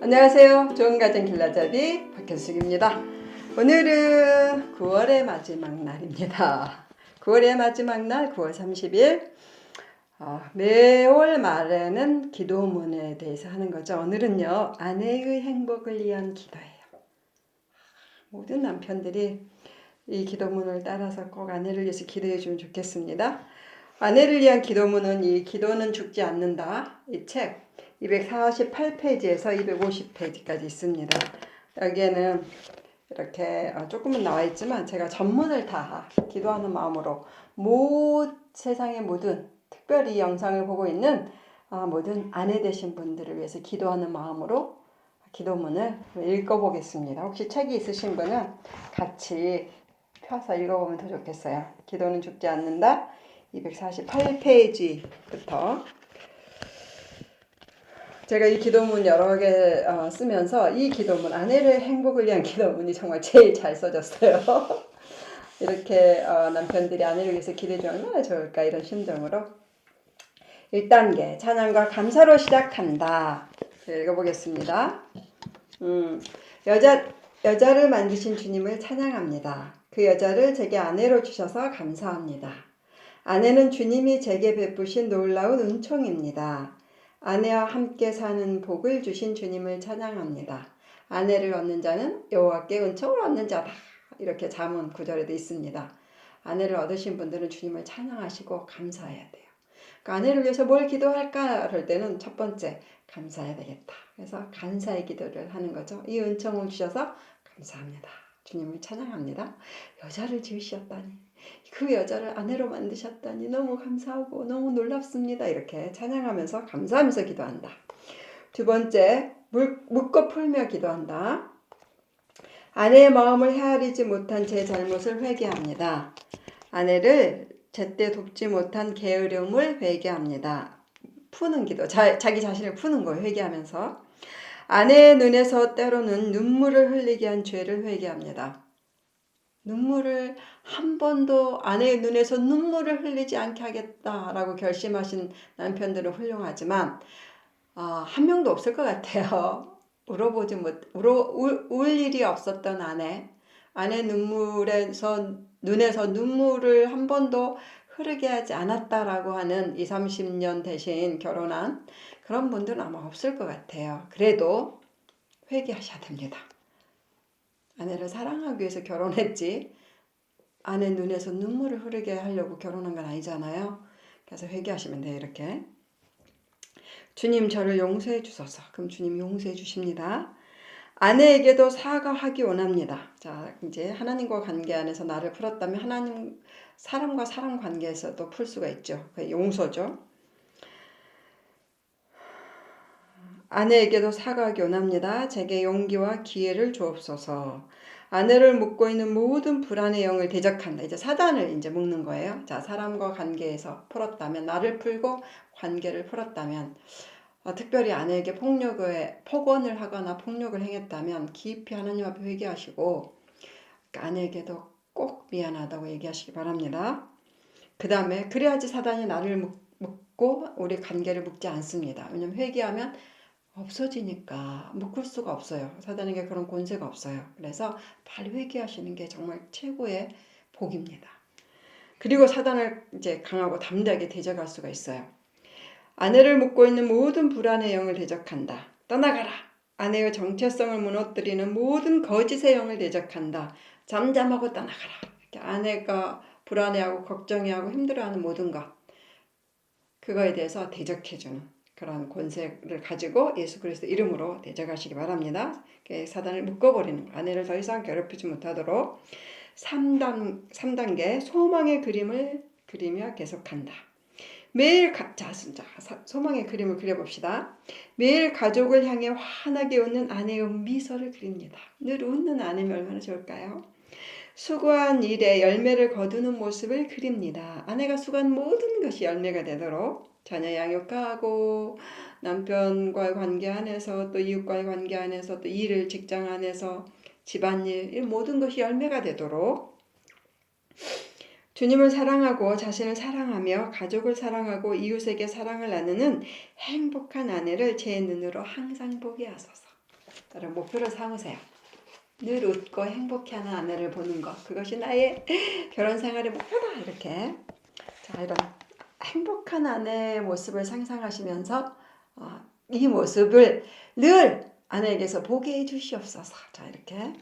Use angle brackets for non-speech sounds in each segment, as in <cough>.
안녕하세요. 좋은 가정 길라잡이 박현숙입니다. 오늘은 9월의 마지막 날입니다. <laughs> 9월의 마지막 날 9월 30일 어, 매월 말에는 기도문에 대해서 하는 거죠. 오늘은요 아내의 행복을 위한 기도예요. 모든 남편들이 이 기도문을 따라서 꼭 아내를 위해서 기도해 주면 좋겠습니다. 아내를 위한 기도문은 이 기도는 죽지 않는다. 이 책 248페이지에서 250페이지까지 있습니다. 여기에는 이렇게 어, 조금은 나와 있지만 제가 전문을 다 기도하는 마음으로 모 세상의 모든 특별히 이 영상을 보고 있는 아, 모든 아내 되신 분들을 위해서 기도하는 마음으로 기도문을 읽어보겠습니다. 혹시 책이 있으신 분은 같이 펴서 읽어보면 더 좋겠어요. 기도는 죽지 않는다. 248페이지부터 제가 이 기도문 여러 개 어, 쓰면서 이 기도문 아내를 행복을 위한 기도문이 정말 제일 잘 써졌어요. <laughs> 이렇게 어, 남편들이 아내를 위해서 기도해 주면 얼마나 좋을까 이런 심정으로 1단계 찬양과 감사로 시작한다. 읽어보겠습니다. 음, 여자 여자를 만드신 주님을 찬양합니다. 그 여자를 제게 아내로 주셔서 감사합니다. 아내는 주님이 제게 베푸신 놀라운 은총입니다. 아내와 함께 사는 복을 주신 주님을 찬양합니다. 아내를 얻는 자는 여호와께 은총을 얻는 자다. 이렇게 잠언 구절에도 있습니다. 아내를 얻으신 분들은 주님을 찬양하시고 감사해야 돼요. 그러니까 아내를 위해서 뭘 기도할까 할 때는 첫 번째 감사해야 되겠다. 그래서 감사의 기도를 하는 거죠. 이 은총을 주셔서 감사합니다. 주님을 찬양합니다. 여자를 지으셨다니 그 여자를 아내로 만드셨다니 너무 감사하고 너무 놀랍습니다. 이렇게 찬양하면서 감사하면서 기도한다. 두 번째, 묻고 풀며 기도한다. 아내의 마음을 헤아리지 못한 제 잘못을 회개합니다. 아내를 제때 돕지 못한 게으름을 회개합니다. 푸는 기도, 자, 자기 자신을 푸는 걸 회개하면서 아내의 눈에서 때로는 눈물을 흘리게 한 죄를 회개합니다. 눈물을 한 번도 아내의 눈에서 눈물을 흘리지 않게 하겠다라고 결심하신 남편들은 훌륭하지만 어, 한 명도 없을 것 같아요. <laughs> 울어보지 못, 울어, 울, 울 일이 없었던 아내, 아내 눈물에서 눈에서 눈물을 한 번도 흐르게 하지 않았다라고 하는 20, 30년 대신 결혼한 그런 분들은 아마 없을 것 같아요. 그래도 회개하셔야 됩니다. 아내를 사랑하기 위해서 결혼했지 아내 눈에서 눈물을 흐르게 하려고 결혼한 건 아니잖아요. 그래서 회개하시면 돼요. 이렇게 주님 저를 용서해 주소서. 그럼 주님 용서해 주십니다. 아내에게도 사과하기 원합니다. 자, 이제 하나님과 관계 안에서 나를 풀었다면 하나님 사람과 사람 관계에서도 풀 수가 있죠. 그 용서죠. 아내에게도 사과하기 원합니다. 제게 용기와 기회를 주옵소서. 아내를 묶고 있는 모든 불안의 영을 대적한다. 이제 사단을 이제 묶는 거예요. 자, 사람과 관계에서 풀었다면, 나를 풀고 관계를 풀었다면, 어, 특별히 아내에게 폭력을, 폭언을 하거나 폭력을 행했다면 깊이 하나님 앞에 회개하시고, 아내에게도 꼭 미안하다고 얘기하시기 바랍니다. 그 다음에, 그래야지 사단이 나를 묶고 우리 관계를 묶지 않습니다. 왜냐면 회개하면 없어지니까 묶을 수가 없어요. 사단에게 그런 권세가 없어요. 그래서 빨리 회개하시는 게 정말 최고의 복입니다. 그리고 사단을 이제 강하고 담대하게 대적할 수가 있어요. 아내를 묶고 있는 모든 불안의 영을 대적한다. 떠나가라. 아내의 정체성을 무너뜨리는 모든 거짓의 영을 대적한다. 잠잠하고 떠나가라. 아내가 불안해하고 걱정해하고 힘들어하는 모든 것. 그거에 대해서 대적해주는 그런 권세를 가지고 예수 그리스도 이름으로 대적하시기 바랍니다. 사단을 묶어버리는 아내를 더 이상 괴롭히지 못하도록 3단, 3단계 소망의 그림을 그리며 계속한다. 매일 가, 자, 자, 소망의 그림을 그려봅시다. 매일 가족을 향해 환하게 웃는 아내의 미소를 그립니다. 늘 웃는 아내면 얼마나 좋을까요? 수고한 일에 열매를 거두는 모습을 그립니다. 아내가 수고한 모든 것이 열매가 되도록 자녀 양육하고 남편과의 관계 안에서 또 이웃과의 관계 안에서 또 일을 직장 안에서 집안일 이 모든 것이 열매가 되도록 주님을 사랑하고 자신을 사랑하며 가족을 사랑하고 이웃에게 사랑을 나누는 행복한 아내를 제 눈으로 항상 보게 하소서. 다른 목표로 삼으세요. 늘 웃고 행복해하는 아내를 보는 것. 그것이 나의 <laughs> 결혼 생활의 목표다. 이렇게. 자 이런 행복한 아내의 모습을 상상하시면서 어, 이 모습을 늘 아내에게서 보게 해 주시옵소서. 자 이렇게.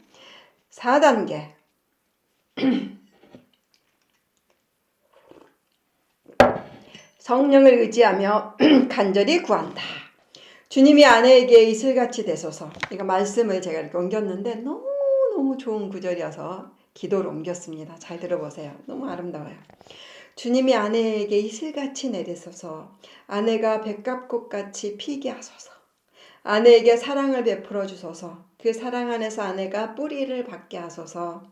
4단계. <clears throat> 성령을 의지하며 <clears throat> 간절히 구한다. 주님이 아내에게 이슬같이 되소서. 이거 말씀을 제가 이렇게 옮겼는데 너무너무 좋은 구절이어서 기도로 옮겼습니다. 잘 들어보세요. 너무 아름다워요. 주님이 아내에게 이슬같이 내리소서. 아내가 백합꽃같이 피게 하소서. 아내에게 사랑을 베풀어 주소서. 그 사랑 안에서 아내가 뿌리를 받게 하소서.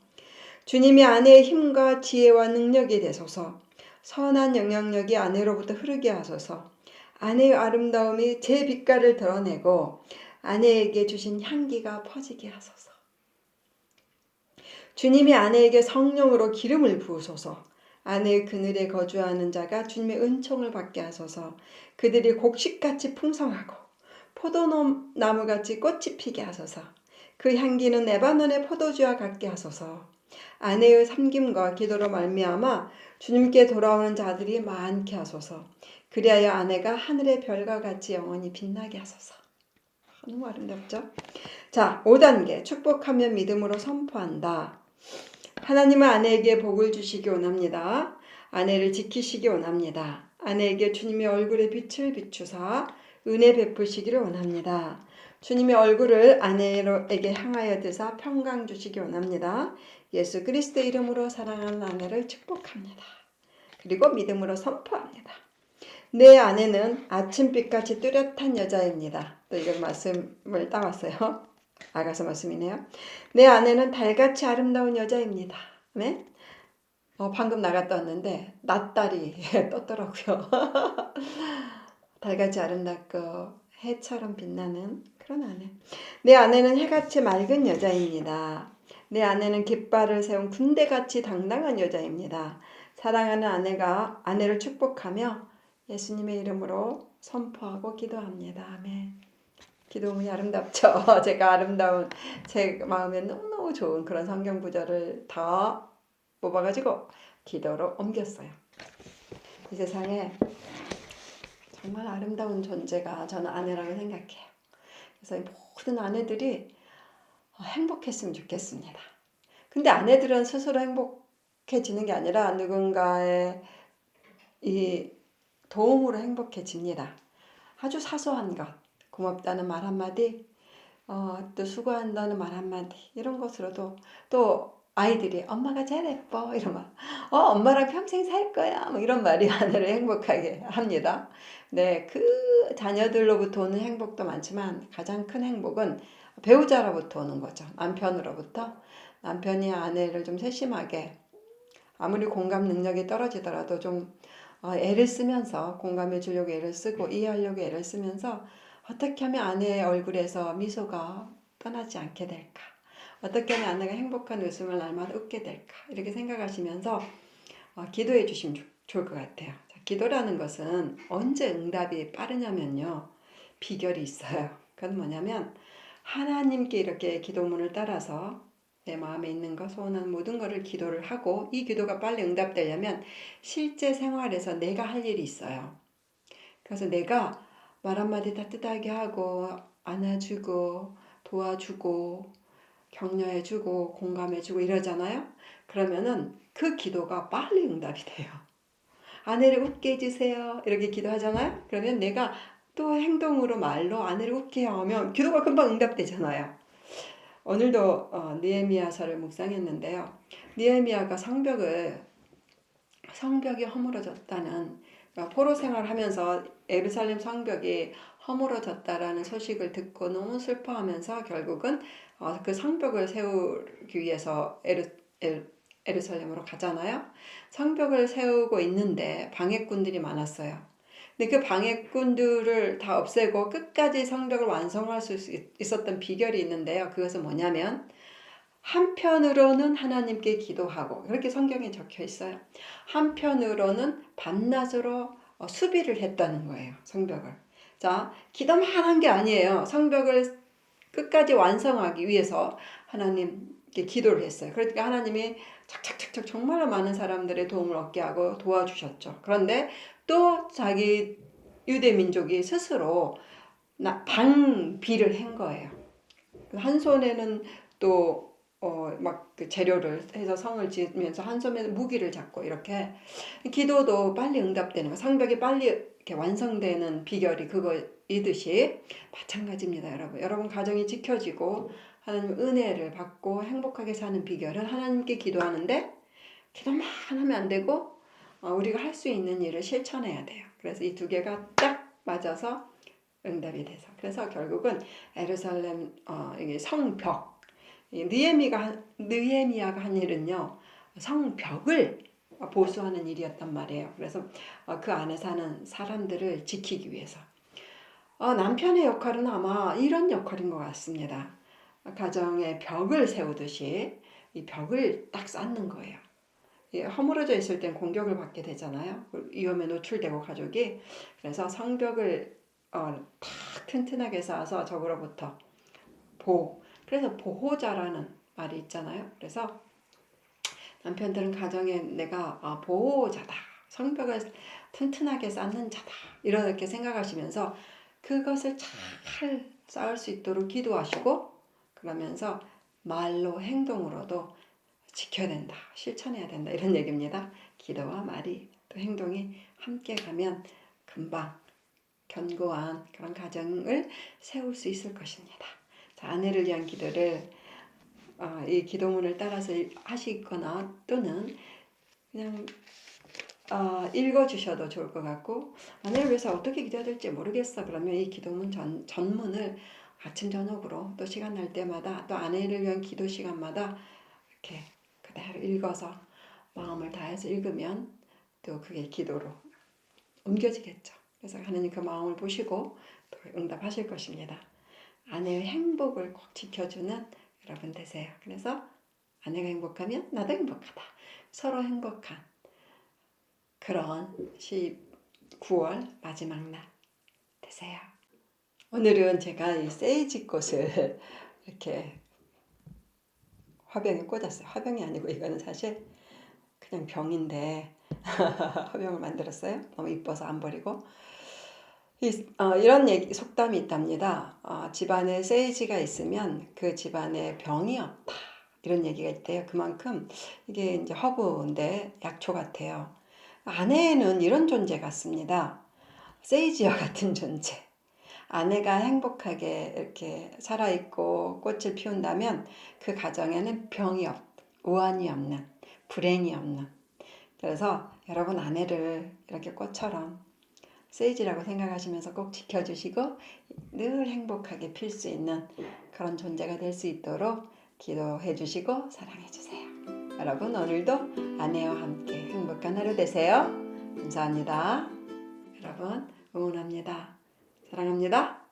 주님이 아내의 힘과 지혜와 능력이 되소서. 선한 영향력이 아내로부터 흐르게 하소서. 아내의 아름다움이 제 빛깔을 드러내고 아내에게 주신 향기가 퍼지게 하소서. 주님이 아내에게 성령으로 기름을 부으소서. 아내의 그늘에 거주하는 자가 주님의 은총을 받게 하소서. 그들이 곡식같이 풍성하고 포도나무같이 꽃이 피게 하소서. 그 향기는 레바논의 포도주와 같게 하소서. 아내의 섬김과 기도로 말미암아 주님께 돌아오는 자들이 많게 하소서. 그리하여 아내가 하늘의 별과 같이 영원히 빛나게 하소서. 너무 아름답죠? 자, 5단계. 축복하며 믿음으로 선포한다. 하나님은 아내에게 복을 주시기 원합니다. 아내를 지키시기 원합니다. 아내에게 주님의 얼굴의 빛을 비추사 은혜 베푸시기를 원합니다. 주님의 얼굴을 아내에게 향하여 드사 평강 주시기 원합니다. 예수 그리스도의 이름으로 사랑하는 아내를 축복합니다. 그리고 믿음으로 선포합니다. 내 아내는 아침빛같이 뚜렷한 여자입니다. 또 이걸 말씀을 따왔어요. <laughs> 아가서 말씀이네요. 내 아내는 달같이 아름다운 여자입니다. 네? 어, 방금 나갔다 왔는데 낯달이 <laughs> 떴더라고요. <laughs> 달같이 아름답고 해처럼 빛나는 그런 아내. 내 아내는 해같이 맑은 여자입니다. 내 아내는 깃발을 세운 군대같이 당당한 여자입니다. 사랑하는 아내가 아내를 축복하며 예수님의 이름으로 선포하고 기도합니다. 아멘. 기도문이 아름답죠. <laughs> 제가 아름다운 제 마음에 너무너무 좋은 그런 성경 구절을 다 뽑아가지고 기도로 옮겼어요. 이 세상에 정말 아름다운 존재가 저는 아내라고 생각해요. 그래서 모든 아내들이 행복했으면 좋겠습니다. 근데 아내들은 스스로 행복해지는 게 아니라 누군가의 이 도움으로 행복해집니다. 아주 사소한 것, 고맙다는 말 한마디, 어, 또 수고한다는 말 한마디, 이런 것으로도 또 아이들이 엄마가 제일 예뻐 이러면 어 엄마랑 평생 살 거야 뭐 이런 말이 아내를 행복하게 합니다. 네, 그 자녀들로부터 오는 행복도 많지만 가장 큰 행복은 배우자로부터 오는 거죠. 남편으로부터 남편이 아내를 좀 세심하게 아무리 공감 능력이 떨어지더라도 좀 어, 애를 쓰면서 공감해 주려고 애를 쓰고 이해하려고 애를 쓰면서 어떻게 하면 아내의 얼굴에서 미소가 떠나지 않게 될까? 어떻게 하면 아내가 행복한 웃음을 날마다 웃게 될까? 이렇게 생각하시면서 어, 기도해 주시면 좋을 것 같아요. 자, 기도라는 것은 언제 응답이 빠르냐면요. 비결이 있어요. 그건 뭐냐면 하나님께 이렇게 기도문을 따라서 내 마음에 있는 것, 소원한 모든 것을 기도를 하고 이 기도가 빨리 응답되려면 실제 생활에서 내가 할 일이 있어요. 그래서 내가 말 한마디 따뜻하게 하고 안아주고 도와주고 격려해주고 공감해주고 이러잖아요. 그러면은 그 기도가 빨리 응답이 돼요. 아내를 웃게 해주세요. 이렇게 기도하잖아요. 그러면 내가 또 행동으로 말로 아내를 웃게 하면 기도가 금방 응답되잖아요. 오늘도 어, 느헤미야서를 묵상했는데요. 느헤미야가 성벽을 성벽이 허물어졌다는 그러니까 포로 생활하면서 에루살렘 성벽이 허물어졌다라는 소식을 듣고 너무 슬퍼하면서 결국은 어, 그 성벽을 세우기 위해서 에루, 에루, 에루살렘으로 가잖아요. 성벽을 세우고 있는데 방해꾼들이 많았어요. 근데 그 방해꾼들을 다 없애고 끝까지 성벽을 완성할 수 있었던 비결이 있는데요. 그것은 뭐냐면 한편으로는 하나님께 기도하고 그렇게 성경에 적혀 있어요. 한편으로는 밤낮으로 어, 수비를 했다는 거예요. 성벽을. 자, 기도만 한 게 아니에요. 성벽을 끝까지 완성하기 위해서 하나님께 기도를 했어요. 그러니까 하나님이 착착착착 정말 많은 사람들의 도움을 얻게 하고 도와주셨죠. 그런데 또 자기 유대 민족이 스스로 나- 방비를 한 거예요. 한 손에는 또 어, 막그 재료를 해서 성을 지으면서 한 손에 무기를 잡고 이렇게 기도도 빨리 응답되는 거, 성벽이 빨리 이렇게 완성되는 비결이 그거이듯이 마찬가지입니다, 여러분. 여러분 가정이 지켜지고 하나님 은혜를 받고 행복하게 사는 비결은 하나님께 기도하는데 기도만 하면 안 되고 어, 우리가 할 수 있는 일을 실천해야 돼요. 그래서 이 두 개가 딱 맞아서 응답이 돼서 그래서 결국은 에르살렘 어, 이게 성벽 이 느헤미가 한- 느헤미야가 한 일은요 성벽을 보수하는 일이었단 말이에요. 그래서 어, 그 안에 사는 사람들을 지키기 위해서 어, 남편의 역할은 아마 이런 역할인 것 같습니다. 가정의 벽을 세우듯이 이 벽을 딱 쌓는 거예요. 이 허물어져 있을 땐 공격을 받게 되잖아요. 그 위험에 노출되고 가족이 그래서 성벽을 어, 탁 튼튼하게 쌓아서 적으로부터 보호. 그래서 보호자라는 말이 있잖아요. 그래서 남편들은 가정에 내가 아, 보호자다. 성벽을 튼튼하게 쌓는 자다. 이렇게 생각하시면서 그것을 잘 쌓을 수 있도록 기도하시고 그러면서 말로 행동으로도 지켜야 된다. 실천해야 된다. 이런 얘기입니다. 기도와 말이 또 행동이 함께 가면 금방 견고한 그런 가정을 세울 수 있을 것입니다. 자, 아내를 위한 기도를 어, 이 기도문을 따라서 하시거나 또는 그냥 어, 읽어주셔도 좋을 것 같고 아내를 위해서 어떻게 기도해야 될지 모르겠어 그러면 이 기도문 전, 전문을 아침 저녁으로 또 시간 날 때마다 또 아내를 위한 기도 시간마다 이렇게 그대로 읽어서 마음을 다해서 읽으면 또 그게 기도로 옮겨지겠죠. 그래서 하나님 그 마음을 보시고 또 응답하실 것입니다. 아내의 행복을 꼭 지켜주는 여러분 되세요. 그래서 아내가 행복하면 나도 행복하다. 서로 행복한 그런 19월 마지막 날 되세요. 오늘은 제가 이 세이지 꽃을 <laughs> 이렇게 화병에 꽂았어요. 화병이 아니고 이거는 사실 그냥 병인데 <laughs> 화병을 만들었어요. 너무 이뻐서 안 버리고 이, 어, 이런 얘기 속담이 있답니다. 어, 집안에 세이지가 있으면 그 집안에 병이 없다. 이런 얘기가 있대요. 그만큼 이게 이제 허브인데 약초 같아요. 아내에는 이런 존재 같습니다. 세이지와 같은 존재. 아내가 행복하게 이렇게 살아있고 꽃을 피운다면 그 가정에는 병이 없, 우환이 없는, 불행이 없는. 그래서 여러분 아내를 이렇게 꽃처럼 세이지라고 생각하시면서 꼭 지켜주시고 늘 행복하게 필 수 있는 그런 존재가 될 수 있도록 기도해 주시고 사랑해 주세요. 여러분 오늘도 아내와 함께 행복한 하루 되세요. 감사합니다. 여러분 응원합니다. 사랑합니다.